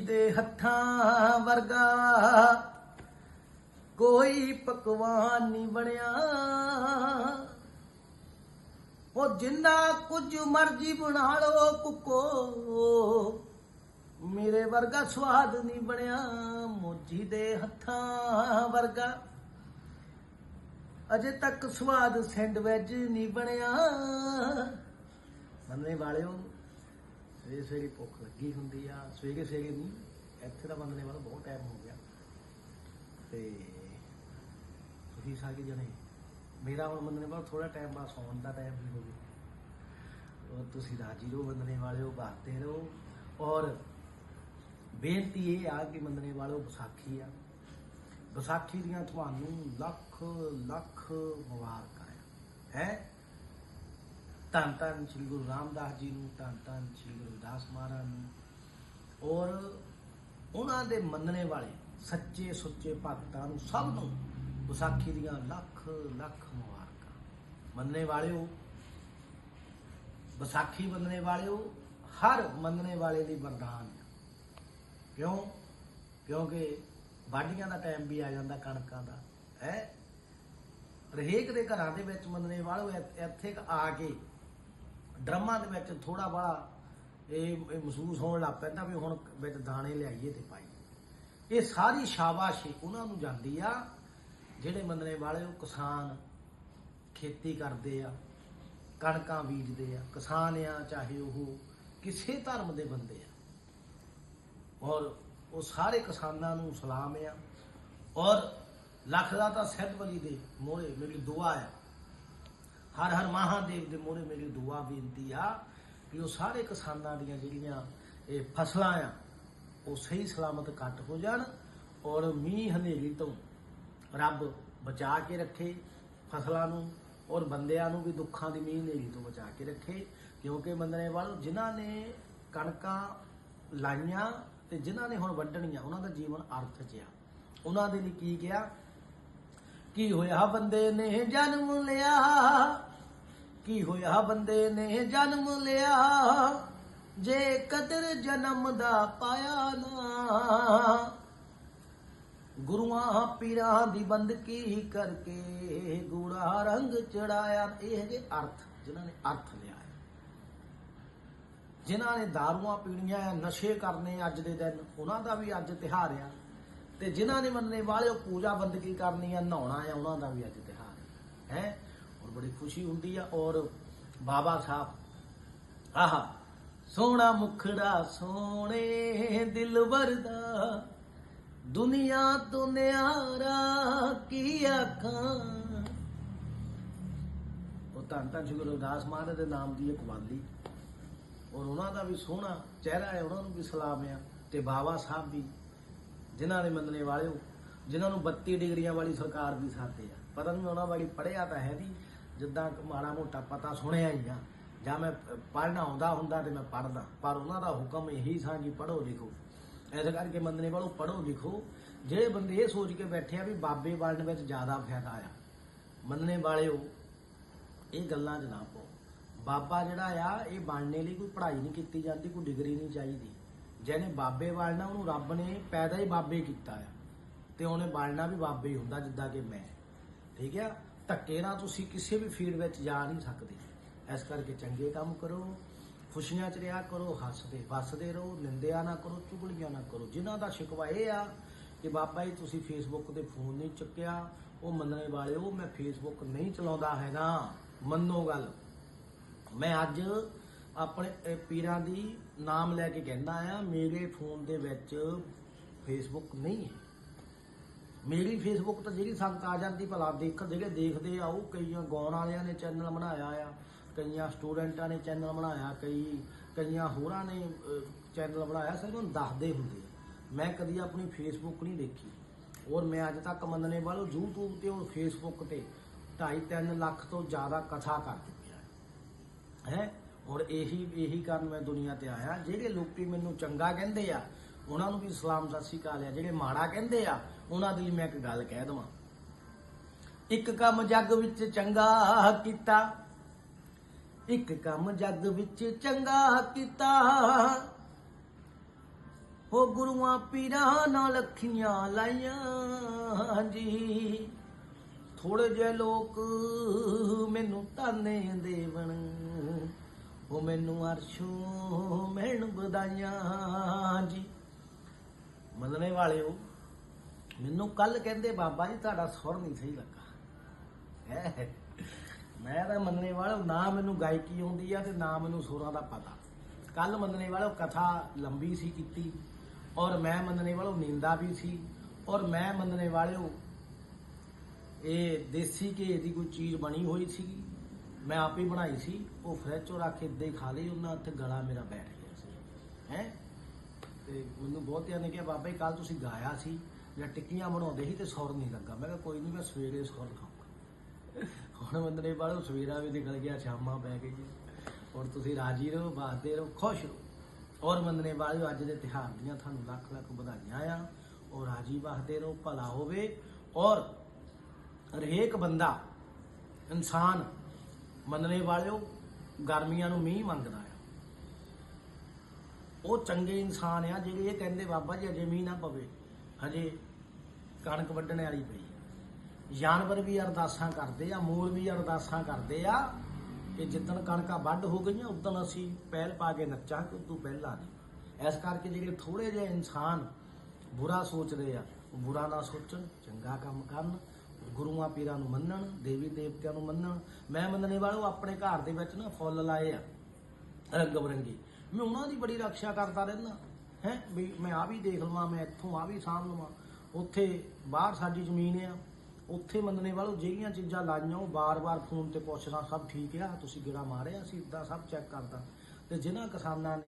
ਦੇ ਹੱਥਾਂ ਵਰਗਾ ਕੋਈ ਪਕਵਾਨ ਨਹੀਂ ਬਣਿਆ। ਉਹ ਜਿੰਨਾ ਕੁਝ ਮਰਜ਼ੀ ਬਣਾ ਲਓ ਕੁੱਕੋ। ਮੇਰੇ ਵਰਗਾ ਸਵਾਦ ਨਹੀਂ ਬਣਿਆ, ਮੋਜੀ ਦੇ ਹੱਥਾਂ ਵਰਗਾ। ਅਜੇ ਤੱਕ ਸਵਾਦ ਸੈਂਡਵਿਚ ਨਹੀਂ ਬਣਿਆ। ਮੰਨਣੇ ਵਾਲਿਓ ਸਵੇਰੇ ਸਵੇਰੇ ਭੁੱਖ ਲੱਗੀ ਹੁੰਦੀ ਆ। ਸਵੇਰੇ ਸਵੇਰੇ ਨਹੀਂ ਇੱਥੇ ਤਾਂ ਮੰਨਣੇ ਵਾਲਾ ਬਹੁਤ ਟਾਈਮ ਹੋ ਗਿਆ। ਤੇ ਤੁਸੀਂ ਸਾਰੇ ਜਣੇ, ਮੇਰਾ ਹੁਣ ਮੰਨਣੇ ਵਾਲਾ ਥੋੜਾ ਟਾਈਮ ਬਾਅਦ ਸੌਣ ਦਾ ਟਾਈਮ ਵੀ ਹੋ ਗਿਆ ਔਰ ਤੁਸੀਂ ਰਾਜੀ ਰਹੋ ਮੰਨਣੇ ਵਾਲਿਓ ਬਾਤੇ ਰਹੋ। ਔਰ ਬੇਨਤੀ ਇਹ ਆ ਕਿ ਮੰਨਣੇ ਵਾਲਿਓ ਵਿਸਾਖੀ ਆ। ਵਿਸਾਖੀ ਦੀਆਂ ਤੁਹਾਨੂੰ ਲੱਖ ਲੱਖ ਮੁਬਾਰਕਾਂ ਹੈ? ਧੰਨ ਧੰਨ ਸ੍ਰੀ ਗੁਰੂ ਰਾਮਦਾਸ ਜੀ ਨੂੰ, ਧੰਨ ਧੰਨ ਸ੍ਰੀ ਗੁਰਦਾਸ ਮਹਾਰਾਜ ਨੂੰ। ਔਰ ਉਹਨਾਂ ਦੇ ਮੰਨਣੇ ਵਾਲੇ ਸੱਚੇ ਸੁੱਚੇ ਭਗਤਾਂ ਨੂੰ ਸਭ ਨੂੰ ਵਿਸਾਖੀ ਦੀਆਂ ਲੱਖ ਲੱਖ ਮੁਬਾਰਕਾਂ। ਮੰਨਣੇ ਵਾਲਿਓ, ਵਿਸਾਖੀ ਮੰਨਣੇ ਵਾਲਿਓ, ਹਰ ਮੰਨਣੇ ਵਾਲੇ ਦੀ ਵਰਦਾਨ ਕਿਉਂ? ਕਿਉਂਕਿ ਵਾਢੀਆਂ ਦਾ ਟਾਈਮ ਵੀ ਆ ਜਾਂਦਾ, ਕਣਕਾਂ ਦਾ। ਹੈ? ਹਰੇਕ ਦੇ ਘਰਾਂ ਦੇ ਵਿੱਚ ਮੰਨਣੇ ਵਾਲੋ ਇੱਥੇ ਆ ਕੇ ਡਰਮਾਂ ਦੇ ਵਿੱਚ ਥੋੜਾ ਬੜਾ ਇਹ ਮਹਿਸੂਸ ਹੋਣ ਲੱਗ ਪੈਂਦਾ ਵੀ ਹੁਣ ਵਿੱਚ ਦਾਣੇ ਲਿਆਈਏ ਤੇ ਪਾਈਏ ਇਹ ਸਾਰੀ ਸ਼ਾਬਾਸ਼ੀ ਉਹਨਾਂ ਨੂੰ ਜਾਂਦੀ ਆ, ਜਿਹੜੇ ਮੰਨਣੇ ਵਾਲੇ ਉਹ ਕਿਸਾਨ ਖੇਤੀ ਕਰਦੇ ਆ, ਕਣਕਾਂ ਬੀਜਦੇ ਆ, ਕਿਸਾਨ ਆ ਚਾਹੇ ਉਹ ਕਿਸੇ ਧਰਮ ਦੇ ਬੰਦੇ ਆ। ਔਰ ਉਹ ਸਾਰੇ ਕਿਸਾਨਾਂ ਨੂੰ ਸਲਾਮ ਆ। ਔਰ ਲੱਖ ਦਾ ਤਾਂ ਸਿੱਧ ਬਲੀ ਦੇ ਮੋਹਰੇ ਮੇਰੀ ਦੁਆ ਆ ਹਰ ਹਰ ਮਹਾਦੇਵ ਦੇ ਮੋਹਰੇ ਮੇਰੀ ਦੁਆ ਬੇਨਤੀ ਆ ਕਿ ਉਹ ਸਾਰੇ ਕਿਸਾਨਾਂ ਦੀਆਂ ਜਿਹੜੀਆਂ ਇਹ ਫਸਲਾਂ ਆ, ਉਹ ਸਹੀ ਸਲਾਮਤ ਕੱਟ ਹੋ ਜਾਣ ਔਰ ਮੀਂਹ ਹਨੇਰੀ ਤੋਂ ਰੱਬ ਬਚਾ ਕੇ ਰੱਖੇ ਫਸਲਾਂ ਨੂੰ ਔਰ ਬੰਦਿਆਂ ਨੂੰ ਵੀ ਦੁੱਖਾਂ ਦੀ ਮੀਂਹ ਹਨੇਰੀ ਤੋਂ ਬਚਾ ਕੇ ਰੱਖੇ। ਕਿਉਂਕਿ ਮੰਨਣੇ ਵੱਲ ਜਿਨ੍ਹਾਂ ਨੇ ਕਣਕਾਂ ਲਾਈਆਂ ਤੇ ਜਿਨ੍ਹਾਂ ਨੇ ਹੁਣ ਵੱਢਣੀਆਂ, ਉਹਨਾਂ ਦਾ ਜੀਵਨ ਅਰਥ 'ਚ ਆ। ਉਹਨਾਂ ਦੇ ਲਈ ਕੀ ਕਿਹਾ? ਕੀ ਹੋਇਆ ਬੰਦੇ ਨੇ ਜਨਮ ਲਿਆ? ਕੀ ਹੋਇਆ ਬੰਦੇ ਨੇ ਜਨਮ ਲਿਆ? ਜੇ ਕਦਰ ਜਨਮ ਦਾ ਪਾਇਆ ਨਾ, ਗੁਰੂਆਂ ਪੀਰਾਂ ਦੀ ਬੰਦਗੀ ਕਰਕੇ ਗੂੜਾ ਰੰਗ ਚੜਾਇਆ? ਇਹ ਹੈਗੇ ਅਰਥ, ਜਿਨ੍ਹਾਂ ਨੇ ਅਰਥ ਲਿਆ ਹੈ। ਜਿਨ੍ਹਾਂ ਨੇ ਦਾਰੂਆਂ ਪੀਣੀਆਂ, ਨਸ਼ੇ ਕਰਨੇ ਅੱਜ ਦੇ ਦਿਨ, ਉਹਨਾਂ ਦਾ ਵੀ ਅੱਜ ਤਿਹਾਰ ਆ। ਤੇ ਜਿਨ੍ਹਾਂ ਨੇ ਮੰਨਣੇ ਵਾਲੇ ਉਹ ਪੂਜਾ ਬੰਦਗੀ ਕਰਨੀ ਆ, ਨਹਾਉਣਾ ਆ, ਉਹਨਾਂ ਦਾ ਵੀ ਅੱਜ ਤਿਹਾਰ ਹੈ। ਹੈ? ਔਰ ਬੜੀ ਖੁਸ਼ੀ ਹੁੰਦੀ ਆ, ਔਰ ਬਾਬਾ ਸਾਹਿਬ, ਆਹਾ, ਸੋਹਣਾ ਮੁਖੜਾ, ਸੋਹਣੇ ਦਿਲਵਰ ਦਾ ਦੁਨੀਆ ਤੋਂ ਨਿਆਰਾ ਕੀ ਆਖਾਂ? ਉਹ ਧੰਨ ਧੰਨ ਸ਼੍ਰੀ ਗੁਰੂ ਰਵਿਦਾਸ ਮਹਾਰਾਜ ਦੇ ਨਾਮ ਦੀ ਇੱਕ ਵਾਲੀ। ਔਰ ਉਹਨਾਂ ਦਾ ਵੀ ਸੋਹਣਾ ਚਿਹਰਾ ਹੈ, ਉਹਨਾਂ ਨੂੰ ਵੀ ਸਲਾਮ ਆ। ਤੇ ਬਾਬਾ ਸਾਹਿਬ ਵੀ ਜਿਨ੍ਹਾਂ ਨੇ ਮੰਨਣੇ ਵਾਲਿਓ, ਜਿਨ੍ਹਾਂ ਨੂੰ 32 ਡਿਗਰੀਆਂ ਵਾਲੀ ਸਰਕਾਰ ਵੀ ਸਾਥੇ ਆ। ਪਤਾ ਨਹੀਂ ਉਹਨਾਂ ਵਾਲੀ ਪੜਿਆ ਤਾਂ ਹੈ ਨਹੀਂ, ਜਿੱਦਾਂ ਮਾੜਾ ਮੋਟਾ ਪਤਾ ਸੁਣਿਆ ਹੀ ਆ। ਜਾਂ ਮੈਂ ਪੜਨਾ ਆਉਂਦਾ ਹੁੰਦਾ ਤੇ ਮੈਂ ਪੜਦਾ ਪਰ ਉਹਨਾਂ ਦਾ ਹੁਕਮ ਇਹੀ ਸਾਂ ਜੀ ਪੜੋ ਲਿਖੋ। ਐਸੇ ਕਰਕੇ ਮੰਨਣੇ ਵਾਲੋ ਪੜੋ ਲਿਖੋ। ਜਿਹੜੇ ਬੰਦੇ ਇਹ ਸੋਚ ਕੇ ਬੈਠੇ ਆ ਵੀ ਬਾਬੇ ਬਣਨ ਵਿੱਚ ਜ਼ਿਆਦਾ ਫਾਇਦਾ ਆ, ਮੰਨਣੇ ਵਾਲਿਓ, ਇਹ ਗੱਲਾਂ 'ਚ ਨਾ ਪਾਓ। ਬਾਬਾ ਜਿਹੜਾ ਆ, ਇਹ ਬਣਨੇ ਲਈ ਕੋਈ ਪੜ੍ਹਾਈ ਨਹੀਂ ਕੀਤੀ ਜਾਂਦੀ, ਕੋਈ ਡਿਗਰੀ ਨਹੀਂ ਚਾਹੀਦੀ। ਜਿਹਨੇ ਬਾਬੇ ਬਣਨਾ ਉਹਨੂੰ ਰੱਬ ਨੇ ਪੈਦਾ ਹੀ ਬਾਬੇ ਕੀਤਾ ਆ। ਤੇ ਉਹਨੇ ਬਣਨਾ ਵੀ ਬਾਬੇ ਹੀ ਹੁੰਦਾ, ਜਿੱਦਾਂ ਕਿ ਮੈਂ। ਠੀਕ ਆ? ਧੱਕੇ ਨਾਲ ਤੁਸੀਂ ਕਿਸੇ ਵੀ ਫੀਲਡ ਵਿੱਚ ਜਾ ਨਹੀਂ ਸਕਦੇ। ਇਸ ਕਰਕੇ ਚੰਗੇ ਕੰਮ ਕਰੋ, ਖੁਸ਼ੀਆਂ ਚ ਰਿਹਾ ਕਰੋ, ਹੱਸਦੇ ਵਸਦੇ ਰਹੋ, ਨਿੰਦਿਆ ਨਾ ਕਰੋ, ਚੁਗਲੀਆਂ ਨਾ ਕਰੋ। ਜਿਨ੍ਹਾਂ ਦਾ ਸ਼ਿਕਵਾ ਇਹ ਆ ਕਿ ਬਾਬਾ ਜੀ, ਤੁਸੀਂ ਫੇਸਬੁੱਕ ਤੇ ਫੋਨ ਨਹੀਂ ਚੁੱਕਿਆ, ਉਹ ਮੰਨਣੇ ਵਾਲਿਓ ਮੈਂ ਫੇਸਬੁੱਕ ਨਹੀਂ ਚਲਾਉਂਦਾ ਹੈਗਾ। ਮੰਨੋ ਗੱਲ। ਮੈਂ ਅੱਜ ਆਪਣੇ ਅਹ, ਪੀਰਾਂ ਦੀ ਨਾਮ ਲੈ ਕੇ ਕਹਿੰਦਾ ਆ ਮੇਰੇ ਫੋਨ ਦੇ ਵਿੱਚ ਫੇਸਬੁੱਕ ਨਹੀਂ ਹੈ। ਮੇਰੀ ਫੇਸਬੁੱਕ ਤਾਂ ਜਿਹੜੀ ਸੰਗਤ ਆ ਜਾਂਦੀ ਭਲਾ ਦੇਖ ਜਿਹੜੇ ਦੇਖਦੇ ਆ ਉਹ ਕਈਆਂ ਗਾਉਣ ਵਾਲਿਆਂ ਨੇ ਚੈਨਲ ਬਣਾਇਆ ਆ ਕਈਆਂ ਸਟੂਡੈਂਟਾਂ ਨੇ ਚੈਨਲ ਬਣਾਇਆ ਕਈ ਕਈਆਂ ਹੋਰਾਂ ਨੇ ਚੈਨਲ ਬਣਾਇਆ ਸਿਰਫ ਉਹਨੂੰ ਦੱਸਦੇ ਹੁੰਦੇ ਆ। ਮੈਂ ਕਦੀ ਆਪਣੀ ਫੇਸਬੁੱਕ ਨਹੀਂ ਦੇਖੀ। ਔਰ ਮੈਂ ਅੱਜ ਤੱਕ ਮੰਨਣੇ ਵਾਲੋ YouTube ਤੇ ਔਰ ਫੇਸਬੁੱਕ ਤੇ 2.5 ਲੱਖ ਤੋਂ ਜ਼ਿਆਦਾ ਕਥਾ ਕਰ ਚੁੱਕਿਆ। ਹੈ? ਔਰ ਇਹੀ ਇਹੀ ਕਾਰਨ ਮੈਂ ਦੁਨੀਆ ਤੇ ਆਇਆ। ਜਿਹੜੇ ਲੋਕੀ ਮੈਨੂੰ ਚੰਗਾ ਕਹਿੰਦੇ ਆ, ਉਹਨਾਂ ਨੂੰ ਵੀ ਸਲਾਮ, ਸਤਿ ਸ਼੍ਰੀ ਅਕਾਲ ਆ। ਜਿਹੜੇ ਮਾੜਾ ਕਹਿੰਦੇ ਆ, ਉਹਨਾਂ ਦੀ ਮੈਂ ਇੱਕ ਗੱਲ ਕਹਿ ਦਵਾਂ। ਇੱਕ ਕੰਮ ਜੱਗ ਵਿੱਚ ਚੰਗਾ ਕੀਤਾ, ਇੱਕ ਕੰਮ ਜੱਗ ਵਿੱਚ ਚੰਗਾ ਕੀਤਾ। ਹੋ ਗੁਰੂਆਂ ਪੀਰਾਂ ਨਾਲ ਅੱਖੀਆਂ ਲਾਈਆਂ ਜੀ ਥੋੜੇ ਜਿਹੇ ਲੋਕ ਮੈਨੂੰ ਤਾਨੇ ਦੇਵਣ ਉਹ ਮੈਨੂੰ ਅਰਸ਼ੋਂ, ਮਿਹਣ ਬਦਾਈਆਂ ਜੀ। ਮੰਨਣੇ ਵਾਲਿਓ, ਮੈਨੂੰ ਕੱਲ ਕਹਿੰਦੇ ਬਾਬਾ ਜੀ, ਤੁਹਾਡਾ ਸੁਰ ਨਹੀਂ ਸਹੀ ਲੱਗਾ। ਮੈਂ ਤਾਂ ਮੰਨਣੇ ਵਾਲਾ ਨਾ ਮੈਨੂੰ ਗਾਇਕੀ ਆਉਂਦੀ ਆ ਤੇ ਨਾ ਮੈਨੂੰ ਸੁਰਾਂ ਦਾ ਪਤਾ। ਕੱਲ ਮੰਨਣੇ ਵਾਲਾ ਕਥਾ ਲੰਬੀ ਸੀ ਕੀਤੀ, ਔਰ ਮੈਂ ਮੰਨਣੇ ਵਾਲਾ ਨੀਂਦਾ ਵੀ ਸੀ, ਔਰ ਮੈਂ ਮੰਨਣੇ ਵਾਲਿਓ, ਇਹ ਦੇਸੀ ਘੇ ਦੀ ਕੋਈ ਚੀਜ਼ ਬਣੀ ਹੋਈ ਸੀ ਮੈਂ ਆਪ ਹੀ ਬਣਾਈ ਸੀ, ਉਹ ਫਰਿੱਜ ਚੋਂ ਰੱਖ ਕੇ ਇੱਦਾਂ ਹੀ ਖਾ ਲਈ, ਉਹਨਾਂ ਉੱਥੇ ਗਲਾ ਮੇਰਾ ਬੈਠ ਗਿਆ ਸੀ। ਹੈ? ਤੇ ਮੈਨੂੰ ਬਹੁਤਿਆਂ ਨੇ ਕਿਹਾ, ਬਾਬਾ ਜੀ ਕੱਲ ਤੁਸੀਂ ਗਾਇਆ ਸੀ ਜਾਂ ਟਿੱਕੀਆਂ ਬਣਾਉਂਦੇ ਸੀ ਤੇ ਸੁਰ ਨਹੀਂ ਲੱਗਾ। ਮੈਂ ਕਿਹਾ, ਕੋਈ ਨਹੀਂ ਮੈਂ ਸਵੇਰੇ ਸੁਰ ਖਾਊਂਗਾ। ਹੁਣ ਮੰਦਰੇ ਵਾਲੋ ਸਵੇਰਾ ਵੀ ਨਿਕਲ ਗਿਆ, ਸ਼ਾਮਾਂ ਪੈ ਗਈ ਔਰ ਤੁਸੀਂ ਰਾਜੀ ਰਹੋ, ਬਾਸਦੇ ਰਹੋ, ਖੁਸ਼ ਰਹੋ। ਔਰ ਮੰਦਰੇ ਵਾਲਿਓ ਅੱਜ ਦੇ ਤਿਹਾਰ ਦੀਆਂ ਤੁਹਾਨੂੰ ਲੱਖ ਲੱਖ ਵਧਾਈਆਂ ਆ। ਔਰ ਰਾਜੀ ਬਾਸਦੇ ਰਹੋ, ਭਲਾ ਹੋਵੇ। ਔਰ ਹਰੇਕ ਬੰਦਾ, ਇਨਸਾਨ ਮੰਨਣੇ ਵਾਲਿਓ, ਗਰਮੀਆਂ ਨੂੰ ਮੀਂਹ ਮੰਗਦਾ ਆ। ਉਹ ਚੰਗੇ ਇਨਸਾਨ ਆ ਜਿਹੜੇ ਇਹ ਕਹਿੰਦੇ, ਬਾਬਾ ਜੀ, ਅਜੇ ਮੀਂਹ ਨਾ ਪਵੇ। ਹਜੇ ਕਣਕ ਵੱਢਣ ਵਾਲੀ ਪਈ ਜਾਨਵਰ ਵੀ ਅਰਦਾਸਾਂ ਕਰਦੇ ਆ ਮੋਰ ਵੀ ਅਰਦਾਸਾਂ ਕਰਦੇ ਆ ਕਿ ਜਿੱਦਣ ਕਣਕਾਂ ਵੱਢ ਹੋ ਗਈਆਂ, ਉਦੋਂ ਅਸੀਂ ਪਹਿਲ ਪਾ ਕੇ ਨੱਚਾਂ ਕਿ ਉਦੋਂ ਪਹਿਲਾਂ ਨਹੀਂ। ਇਸ ਕਰਕੇ ਜਿਹੜੇ ਥੋੜੇ ਜਿਹੇ ਇਨਸਾਨ ਬੁਰਾ ਸੋਚਦੇ ਆ, ਉਹ ਬੁਰਾ ਨਾ ਸੋਚਣ, ਚੰਗਾ ਕੰਮ ਕਰਨ। ਗੁਰੂਆਂ ਪੀਰਾਂ ਨੂੰ ਮੰਨਣ, ਦੇਵੀ ਦੇਵਤਿਆਂ ਨੂੰ ਮੰਨਣ। ਮੈਂ ਮੰਨਣੇ ਵਾਲੋ ਆਪਣੇ ਘਰ ਦੇ ਵਿੱਚ ਨਾ ਫੁੱਲ ਲਾਏ ਆ, ਰੰਗ ਬਰੰਗੀ। ਮੈਂ ਉਹਨਾਂ ਦੀ ਬੜੀ ਰੱਖਿਆ ਕਰਦਾ ਰਹਿੰਦਾ ਹੈ, ਵੀ ਮੈਂ ਆ ਵੀ ਦੇਖ ਲਵਾਂ, ਮੈਂ ਇੱਥੋਂ ਆ ਵੀ ਸਾਂਭ ਲਵਾਂ। ਉੱਥੇ ਬਾਹਰ ਸਾਡੀ ਜ਼ਮੀਨ ਆ। ਉੱਥੇ ਮੰਨਣੇ ਵਾਲੋ ਜਿਹੜੀਆਂ ਚੀਜ਼ਾਂ ਲਾਈਆਂ, ਉਹ ਬਾਰ-ਬਾਰ ਫੋਨ ਤੇ ਪੁੱਛਣਾ ਸਭ ਠੀਕ ਆ? ਤੁਸੀਂ ਗੇੜਾ ਮਾਰਿਆ ਸੀ ਇਦਾਂ ਸਭ ਚੈੱਕ ਕਰਦਾ। ਤੇ ਜਿਨ੍ਹਾਂ ਕਿਸਾਨਾਂ ਨੇ